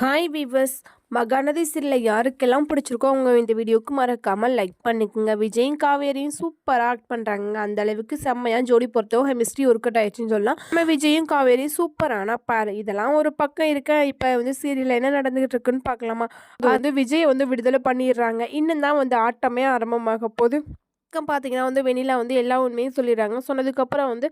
Hi viewers Mahanadi serial யாருக்கெல்லாம் பிடிச்சிருக்கோ அவங்க இந்த வீடியோவுக்கு மறக்காமல் லைக் பண்ணிக்கோங்க. விஜயும் காவேரியும் சூப்பராக ஆக்ட் பண்ணுறாங்க அந்த அளவுக்கு செம்மையாக ஜோடி பொறுத்தவோ ஹெமிஸ்ட்ரி ஒர்க் ஆயிடுச்சுன்னு சொல்லலாம். நம்ம விஜயும் காவேரியும் சூப்பரான பாரு இதெல்லாம் ஒரு பக்கம் இருக்க? இப்போ வந்து சீரியலில் என்ன நடந்துகிட்டு இருக்குன்னு பார்க்கலாமா? அது வந்து விஜய் வந்து விடுதலை பண்ணிடுறாங்க. இன்னும் தான் வந்து ஆட்டமே ஆரம்பமாக போகுது. பக்கம் பார்த்தீங்கன்னா வந்து வெண்ணிலா வந்து எல்லா உண்மையும் சொல்லிடுறாங்க. சொன்னதுக்கப்புறம் வந்து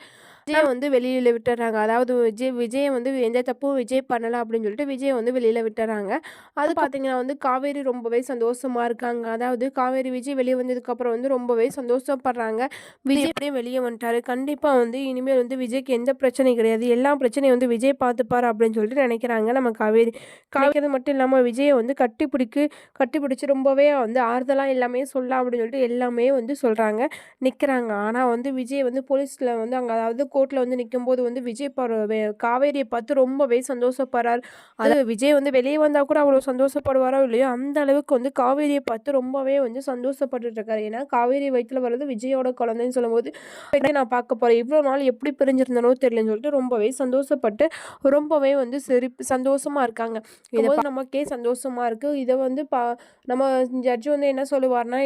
விஜய் வந்து வெளியில் விட்டுறாங்க. அதாவது விஜய் விஜயை வந்து எந்த தப்பும் விஜய் பண்ணலை அப்படின்னு சொல்லிட்டு விஜய் வந்து வெளியில் விட்டுறாங்க. அது பார்த்தீங்கன்னா வந்து காவேரி ரொம்பவே சந்தோஷமாக இருக்காங்க. அதாவது காவேரி விஜய் வெளியே வந்ததுக்கப்புறம் வந்து ரொம்பவே சந்தோஷப்படுறாங்க. விஜய் எப்படியும் வெளியே வந்துட்டாரு. கண்டிப்பாக வந்து இனிமேல் வந்து விஜய்க்கு எந்த பிரச்சனையும் கிடையாது. எல்லா பிரச்சனையும் வந்து விஜய் பார்த்துப்பாரு அப்படின்னு சொல்லிட்டு நினைக்கிறாங்க நம்ம காவேரி. காவேரி மட்டும் இல்லாமல் விஜயை வந்து கட்டி பிடிக்கு கட்டி பிடிச்சி ரொம்பவே வந்து ஆறுதலாக எல்லாமே சொல்லலாம் அப்படின்னு சொல்லிட்டு எல்லாமே வந்து சொல்கிறாங்க நிற்கிறாங்க ஆனால் வந்து விஜய் வந்து போலீஸில் வந்து அங்கே அதாவது கோர்ட்டில் வந்து நிற்கும்போது வந்து விஜய் காவேரியை பார்த்து ரொம்பவே சந்தோஷப்படுறார். அது விஜய் வந்து வெளியே வந்தால் கூட அவ்வளோ சந்தோஷப்படுவாரோ இல்லையோ அந்த அளவுக்கு வந்து காவேரியை பார்த்து ரொம்பவே வந்து சந்தோஷப்பட்டு இருக்காரு. ஏன்னா காவேரி வயிற்றில் வர்றது விஜயோட குழந்தைன்னு சொல்லும்போது நான் பார்க்க போகிறேன் இவ்வளோ நாள் எப்படி பிரிஞ்சிருந்தனோ தெரியலன்னு சொல்லிட்டு ரொம்பவே சந்தோஷப்பட்டு ரொம்பவே வந்து சரி சந்தோஷமாக இருக்காங்க. இதை நமக்கே சந்தோஷமாக இருக்குது இதை வந்து பா நம்ம ஜட்ஜு வந்து என்ன சொல்லுவார்னா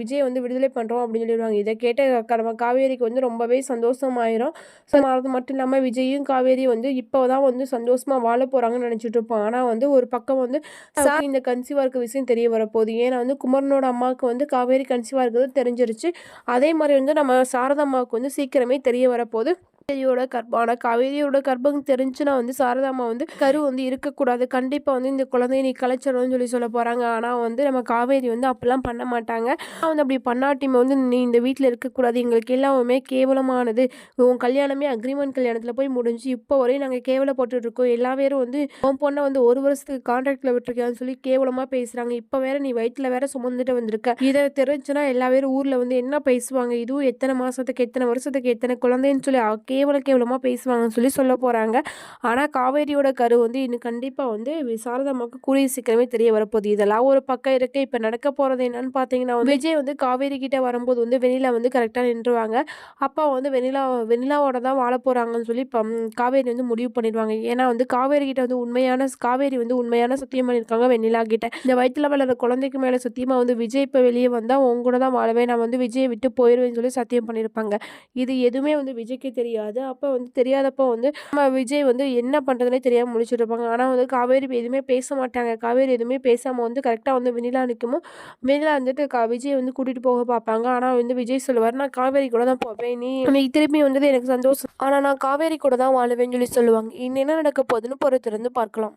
விஜய் வந்து விடுதலை பண்ணுறோம் அப்படின்னு சொல்லிடுவாங்க இதை கேட்ட நம்ம காவேரிக்கு வந்து ரொம்பவே சந்தோஷமாயிரும். ஸோ அது மட்டும் இல்லாமல் விஜயும் காவேரி வந்து இப்போ தான் வந்து சந்தோஷமாக வாழ போகிறாங்கன்னு நினச்சிட்டு இருப்போம். ஆனால் வந்து ஒரு பக்கம் வந்து சார் இந்த கன்சீவாக இருக்க விஷயம் தெரிய வரப்போகுது. ஏன்னா வந்து குமரனோட அம்மாவுக்கு வந்து காவேரி கன்சீவாக இருக்கிறது தெரிஞ்சிருச்சு. அதே மாதிரி வந்து நம்ம சாரதம்மாவுக்கு வந்து சீக்கிரமே தெரிய வரப்போகுது. காவேரியோட கர்ப்பம். ஆனால் காவேரியோட கர்ப்பம் தெரிஞ்சுன்னா வந்து சாரதாமா வந்து கரு வந்து இருக்கக்கூடாது. கண்டிப்பாக வந்து இந்த குழந்தைய நீ கலைச்சிடணும்னு சொல்லி சொல்ல போகிறாங்க ஆனால் வந்து நம்ம காவேரி வந்து அப்படிலாம் பண்ண மாட்டாங்க. வந்து அப்படி பண்ணாட்டியுமே வந்து நீ இந்த வீட்டில் இருக்கக்கூடாது. எங்களுக்கு எல்லாமே கேவலமானது. உன் கல்யாணமே அக்ரிமெண்ட் கல்யாணத்தில் போய் முடிஞ்சு இப்போ வரையும் நாங்கள் கேவலப்பட்டு இருக்கோம் எல்லா பேரும் வந்து உன் பொண்ணை வந்து ஒரு வருஷத்துக்கு கான்ட்ராக்டில் விட்டுருக்கான்னு சொல்லி கேவலமாக பேசுகிறாங்க இப்போ வேற நீ வயிற்றில் வேற சுமந்துட்டு வந்திருக்க. இதை தெரிஞ்சுன்னா எல்லா பேரும் ஊரில் வந்து என்ன பேசுவாங்க? இதுவும் எத்தனை மாதத்துக்கு எத்தனை வருஷத்துக்கு எத்தனை குழந்தைன்னு சொல்லி கேவல கேவலமாக பேசுவாங்கன்னு சொல்லி சொல்ல போகிறாங்க ஆனால் காவேரியோட கரு வந்து இன்னும் கண்டிப்பாக வந்து சாரதாமாவுக்கு கூடிய சீக்கிரமே தெரிய வரப்போகுது. இதெல்லாம் ஒரு பக்கம் இருக்குது இப்போ நடக்க போகிறது என்னன்னு பார்த்தீங்கன்னா விஜய் வந்து காவேரி கிட்டே வரும்போது வந்து வெண்ணிலா வந்து கரெக்டாக நின்றுவாங்க. அப்பா வந்து வெண்ணிலா வெண்ணிலாவோட தான் வாழ போகிறாங்கன்னு சொல்லி இப்போ காவேரி வந்து முடிவு பண்ணிடுவாங்க. ஏன்னா வந்து காவேரி கிட்ட வந்து உண்மையான காவேரி வந்து உண்மையான சத்தியம் பண்ணியிருக்காங்க வெண்ணிலா கிட்ட. இந்த வயிற்றுல வளர குழந்தைக்கு மேலே சத்தியமாக வந்து விஜய் இப்போ வெளியே வந்தால் உங்க கூட தான் வாழவே நான் வந்து விஜயை விட்டு போயிடுவேன்னு சொல்லி சத்தியம் பண்ணியிருப்பாங்க இது எதுவுமே வந்து விஜய்க்கு தெரியாது. தெரியாது. அப்போ வந்து தெரியாதப்போ வந்து நம்ம விஜய் வந்து என்ன பண்ணுறதுனே தெரியாமல் முடிச்சுட்டு இருப்பாங்க ஆனால் வந்து காவேரி எதுவுமே பேச மாட்டாங்க. காவேரி எதுவுமே பேசாமல் வந்து கரெக்டாக வந்து வெண்ணிலா நிற்குமோ வெண்ணிலா வந்துட்டு கா விஜய் வந்து கூட்டிகிட்டு போக பார்ப்பாங்க ஆனால் வந்து விஜய் சொல்லுவார் நான் காவேரி கூட தான் போவேன். நீ இன்னைக்கு திரும்பி வந்தது எனக்கு சந்தோஷம். ஆனால் நான் காவேரி கூட தான் வாழுவேன்னு சொல்லி சொல்லுவாங்க. இன்னும் என்ன நடக்க போகுதுன்னு பொறுத்திருந்து பார்க்கலாம்.